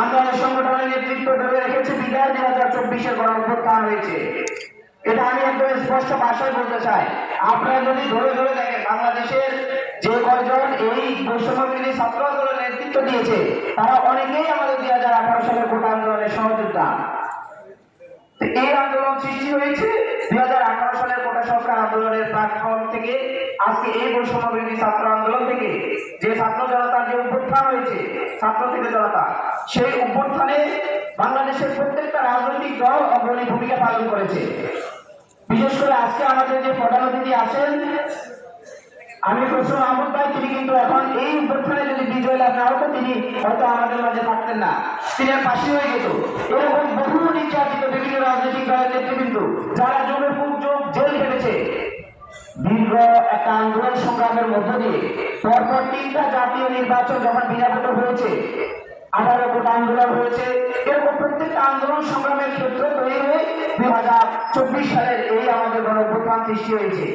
আন্দোলন সংগঠনের নেতৃত্ব ধরে রেখেছে, বিদায় দুই হাজার চব্বিশের গণ হয়েছে। এটা আমি একদম স্পষ্ট ভাষায় বলতে চাই। আপনারা যদি ধরে ধরে দেখেন, বাংলাদেশের যে কয়জন এই বৈষম্য ছাত্র আন্দোলনের নেতৃত্ব দিয়েছে, তারা অনেকেই আমাদের দুই হাজার আঠারো সালের কোটা আন্দোলনের সহযোদ্ধা। এই আন্দোলন সৃষ্টি হয়েছে দুই হাজার আঠারো সালের কোটা সংস্কার আন্দোলনের প্ল্যাটফর্ম থেকে। আজকে এই বৈষম্য ছাত্র আন্দোলন থেকে যে ছাত্র অভ্যুত্থান হয়েছে ছাত্র থেকে জনতা। সেই অভ্যুত্থানে বাংলাদেশের প্রত্যেকটা রাজনৈতিক দল অগ্রণী ভূমিকা পালন করেছে। বিশেষ করে আজকে আমাদের যে প্রধান অতিথি আছেন, আমি প্রশ্ন আহমদ ভাই, তিনি কিন্তু এখন এই অভ্যুত্থানে যদি বিজয় লাভ না হতো, তিনি হয়তো আমাদের মাঝে থাকতেন না। তিনি পাশে হয়ে যেত। এরকম বহু নির্যাতিত বিভিন্ন রাজনৈতিক দলের নেতৃবৃন্দ, যারা একটা আন্দোলন সংগ্রামের মধ্য দিয়ে পরপর তিনটা জাতীয় নির্বাচন যখন বিরাট হয়েছে, আঠারো কোটা আন্দোলন হয়েছে, এরকম প্রত্যেকটা আন্দোলন সংগ্রামের ক্ষেত্র তৈরি হয়ে দুই হাজার চব্বিশ সালের এই আমাদের গণ সৃষ্টি হয়েছে।